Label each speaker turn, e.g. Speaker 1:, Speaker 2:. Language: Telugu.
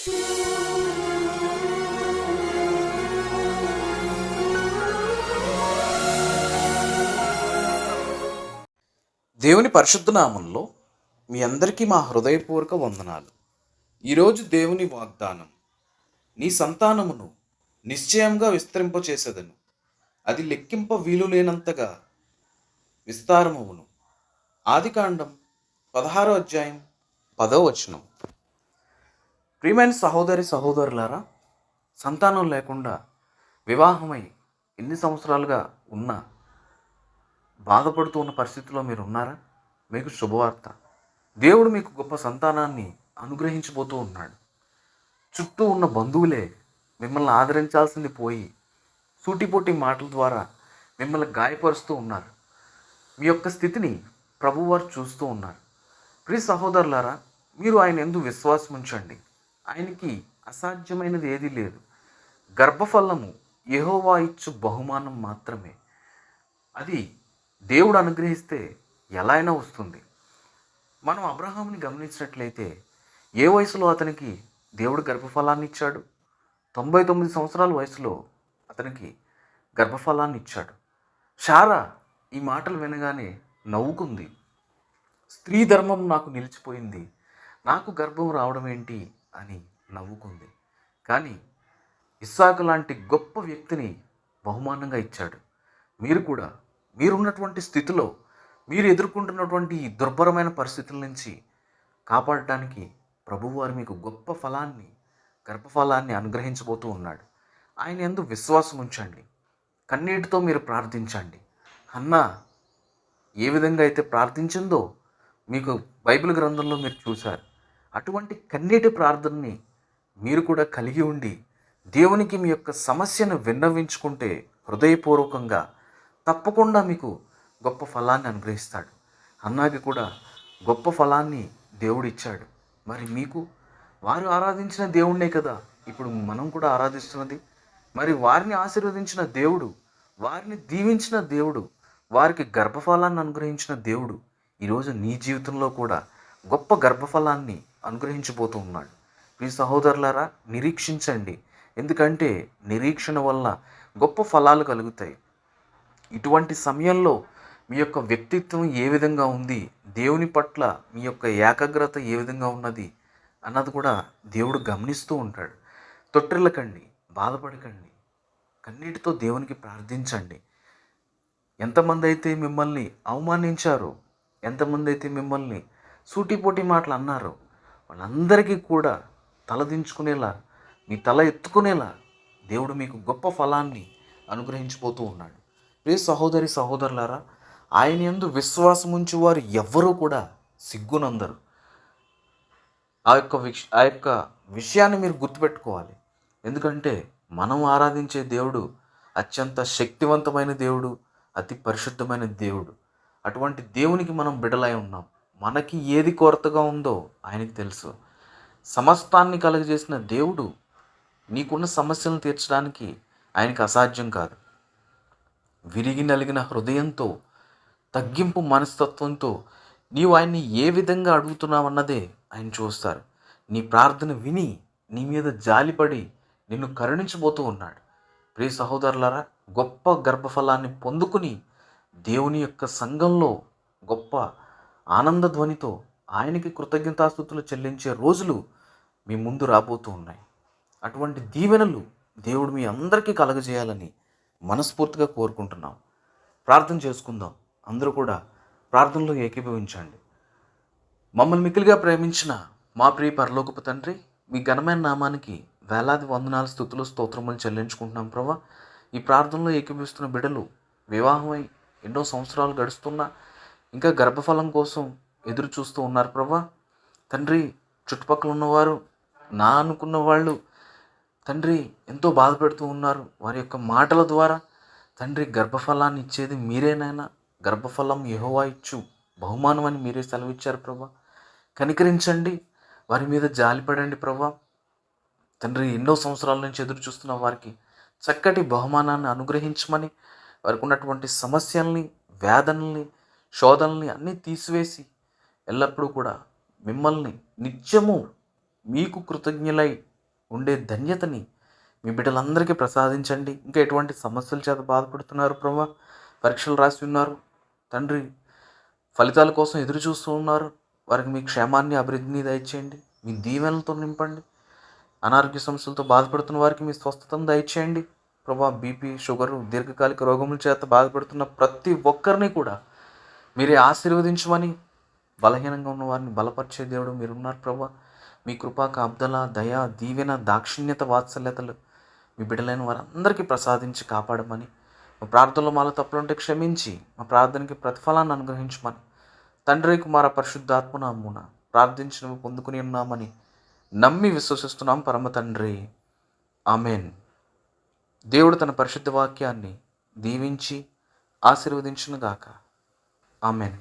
Speaker 1: దేవుని పరిశుద్ధ నామంలో మీ అందరికీ మా హృదయపూర్వక వందనాలు. ఈరోజు దేవుని వాగ్దానం నీ సంతానమును నిశ్చయంగా విస్తరింపచేసేదను. అది లెక్కింప వీలు లేనంతగా విస్తారమవును ఆదికాండం పదహారో అధ్యాయం పదో వచనం. ప్రియమైన సహోదరి సహోదరులారా సంతానం లేకుండా వివాహమై ఎన్ని సంవత్సరాలుగా ఉన్నా బాధపడుతూ ఉన్న పరిస్థితిలో మీరు ఉన్నారా? మీకు శుభవార్త. దేవుడు మీకు గొప్ప సంతానాన్ని అనుగ్రహించబోతూ ఉన్నాడు. చుట్టూ ఉన్న బంధువులే మిమ్మల్ని ఆదరించాల్సింది పోయి సూటిపోటి మాటల ద్వారా మిమ్మల్ని గాయపరుస్తూ ఉన్నారు. మీ యొక్క స్థితిని ప్రభువారు చూస్తూ ఉన్నారు. ప్రియ సహోదరులారా మీరు ఆయన ఎందు విశ్వాసం ఉంచండి ఆయనకి అసాధ్యమైనది ఏదీ లేదు. గర్భఫలము యెహోవా ఇచ్చు బహుమానం మాత్రమే. అది దేవుడు అనుగ్రహిస్తే ఎలా అయినా వస్తుంది. మనం అబ్రహాంని గమనించినట్లయితే ఏ వయసులో అతనికి దేవుడు గర్భఫలాన్ని ఇచ్చాడు? తొంభై తొమ్మిది సంవత్సరాల వయసులో అతనికి గర్భఫలాన్ని ఇచ్చాడు. షారా ఈ మాటలు వినగానే నవ్వుకుంది. స్త్రీ ధర్మం నాకు నిలిచిపోయింది. నాకు గర్భం రావడం ఏంటి అని నవ్వుకుంది. కానీ ఇస్సాకు లాంటి గొప్ప వ్యక్తిని బహుమానంగా ఇచ్చాడు. మీరు కూడా మీరున్నటువంటి స్థితిలో మీరు ఎదుర్కొంటున్నటువంటి ఈ దుర్భరమైన పరిస్థితుల నుంచి కాపాడటానికి ప్రభువారు మీకు గొప్ప ఫలాన్ని గర్భఫలాన్ని అనుగ్రహించబోతూ ఉన్నాడు. ఆయన ఎందు విశ్వాసం ఉంచండి. కన్నీటితో మీరు ప్రార్థించండి. అన్నా ఏ విధంగా అయితే ప్రార్థించిందో మీకు బైబిల్ గ్రంథంలో మీరు చూశారు. అటువంటి కన్నీటి ప్రార్థనని మీరు కూడా కలిగి ఉండి దేవునికి మీ యొక్క సమస్యను విన్నవించుకుంటే హృదయపూర్వకంగా తప్పకుండా మీకు గొప్ప ఫలాన్ని అనుగ్రహిస్తాడు. అన్నాకి కూడా గొప్ప ఫలాన్ని దేవుడు ఇచ్చాడు మరి మీకు వారు ఆరాధించిన దేవుణ్ణే కదా. ఇప్పుడు మనం కూడా ఆరాధిస్తున్నది. మరి వారిని ఆశీర్వదించిన దేవుడు వారిని దీవించిన దేవుడు వారికి గర్భఫలాన్ని అనుగ్రహించిన దేవుడు ఈరోజు నీ జీవితంలో కూడా గొప్ప గర్భఫలాన్ని అనుగ్రహించబోతూ ఉన్నాడు. మీ సహోదరులారా నిరీక్షించండి. ఎందుకంటే నిరీక్షణ వల్ల గొప్ప ఫలాలు కలుగుతాయి. ఇటువంటి సమయంలో మీ యొక్క వ్యక్తిత్వం ఏ విధంగా ఉంది దేవుని పట్ల మీ యొక్క ఏకాగ్రత ఏ విధంగా ఉన్నది అన్నది కూడా దేవుడు గమనిస్తూ ఉంటాడు. తొట్టిల్లకండి బాధపడకండి. కన్నీటితో దేవునికి ప్రార్థించండి. ఎంతమంది అయితే మిమ్మల్ని అవమానించారో ఎంతమంది అయితే మిమ్మల్ని సూటిపోటి మాటలు అన్నారు. వాళ్ళందరికీ కూడా తలదించుకునేలా మీ తల ఎత్తుకునేలా దేవుడు మీకు గొప్ప ఫలాన్ని అనుగ్రహించిపోతూ ఉన్నాడు. ప్రే సహోదరి సహోదరులారా ఆయన యందు విశ్వాసం ఉంచి వారు ఎవ్వరూ కూడా సిగ్గునందరు. ఆ యొక్క విష ఆ యొక్క విషయాన్ని మీరు గుర్తుపెట్టుకోవాలి. ఎందుకంటే మనం ఆరాధించే దేవుడు అత్యంత శక్తివంతమైన దేవుడు అతి పరిశుద్ధమైన దేవుడు. అటువంటి దేవునికి మనం బిడలై ఉన్నాం. మనకి ఏది కొరతగా ఉందో ఆయనకి తెలుసు. సమస్తాన్ని కలుగజేసిన దేవుడు నీకున్న సమస్యలను తీర్చడానికి ఆయనకి అసాధ్యం కాదు. విరిగి నలిగిన హృదయంతో తగ్గింపు మనస్తత్వంతో నీవు ఆయన్ని ఏ విధంగా అడుగుతున్నావన్నదే ఆయన చూస్తారు. నీ ప్రార్థన విని నీ మీద జాలిపడి నిన్ను కరుణించబోతూ ఉన్నాడు. ప్రియ సహోదరులారా గొప్ప గర్భఫలాన్ని పొందుకుని దేవుని యొక్క సంఘంలో గొప్ప ఆనంద ధ్వనితో ఆయనకి కృతజ్ఞతాస్థుతులు చెల్లించే రోజులు మీ ముందు రాబోతూ ఉన్నాయి. అటువంటి దీవెనలు దేవుడు మీ అందరికీ కలగజేయాలని మనస్ఫూర్తిగా కోరుకుంటున్నాం. ప్రార్థన చేసుకుందాం. అందరూ కూడా ప్రార్థనలో ఏకీభవించండి. మమ్మల్ని మిక్కిలిగా ప్రేమించిన మా ప్రియ పరలోకపు తండ్రి మీ ఘనమైన నామానికి వేలాది వందనాల స్థుతులు స్తోత్రములు చెల్లించుకుంటున్నాం ప్రభా. ఈ ప్రార్థనలో ఏకీభవిస్తున్న బిడ్డలు వివాహమై ఎన్నో సంవత్సరాలు గడుస్తున్నా ఇంకా గర్భఫలం కోసం ఎదురు చూస్తూ ఉన్నారు ప్రభా. తండ్రి చుట్టుపక్కల ఉన్నవారు నా అనుకున్న వాళ్ళు తండ్రి ఎంతో బాధపెడుతూ ఉన్నారు. వారి యొక్క మాటల ద్వారా తండ్రి గర్భఫలాన్ని ఇచ్చేది మీరేనైనా గర్భఫలం యహోవా ఇచ్చు. బహుమానం అని మీరే సెలవిచ్చారు ప్రభా. కనికరించండి. వారి మీద జాలిపడండి ప్రభా. తండ్రి ఎన్నో సంవత్సరాల నుంచి ఎదురు చూస్తున్న వారికి చక్కటి బహుమానాన్ని అనుగ్రహించమని వారికి ఉన్నటువంటి సమస్యల్ని వేదనల్ని శోధనల్ని అన్నీ తీసివేసి ఎల్లప్పుడూ కూడా మిమ్మల్ని నిత్యము మీకు కృతజ్ఞులై ఉండే ధన్యతని మీ బిడ్డలందరికీ ప్రసాదించండి. ఇంకా ఎటువంటి సమస్యల చేత బాధపడుతున్నారు ప్రభా? పరీక్షలు రాసి ఉన్నారు. తండ్రి ఫలితాల కోసం ఎదురు చూస్తూ ఉన్నారు. వారికి మీ క్షేమాన్ని అభివృద్ధిని దయచేయండి. మీ దీవెనలతో నింపండి. అనారోగ్య సమస్యలతో బాధపడుతున్న వారికి మీ స్వస్థతను దయచేయండి. ప్రభా బీపీ షుగరు దీర్ఘకాలిక రోగముల చేత బాధపడుతున్న ప్రతి ఒక్కరిని కూడా మీరే ఆశీర్వదించమని బలహీనంగా ఉన్న వారిని బలపరిచే దేవుడు మీరున్నారు ప్రభా మీ కృపాక అబ్దల దయ దీవెన దాక్షిణ్యత వాత్సల్యతలు మీ బిడ్డలైన వారందరికీ ప్రసాదించి కాపాడమని మా ప్రార్థనలో మాలో తప్పులుంటే క్షమించి మా ప్రార్థనకి ప్రతిఫలాన్ని అనుగ్రహించమని తండ్రి కుమార పరిశుద్ధాత్మనామున ప్రార్థించినవి పొందుకుని ఉన్నామని నమ్మి విశ్వసిస్తున్నాం పరమ తండ్రి. ఆమెన్. దేవుడు తన పరిశుద్ధ వాక్యాన్ని దీవించి ఆశీర్వదించునుగాక. ఆమెన్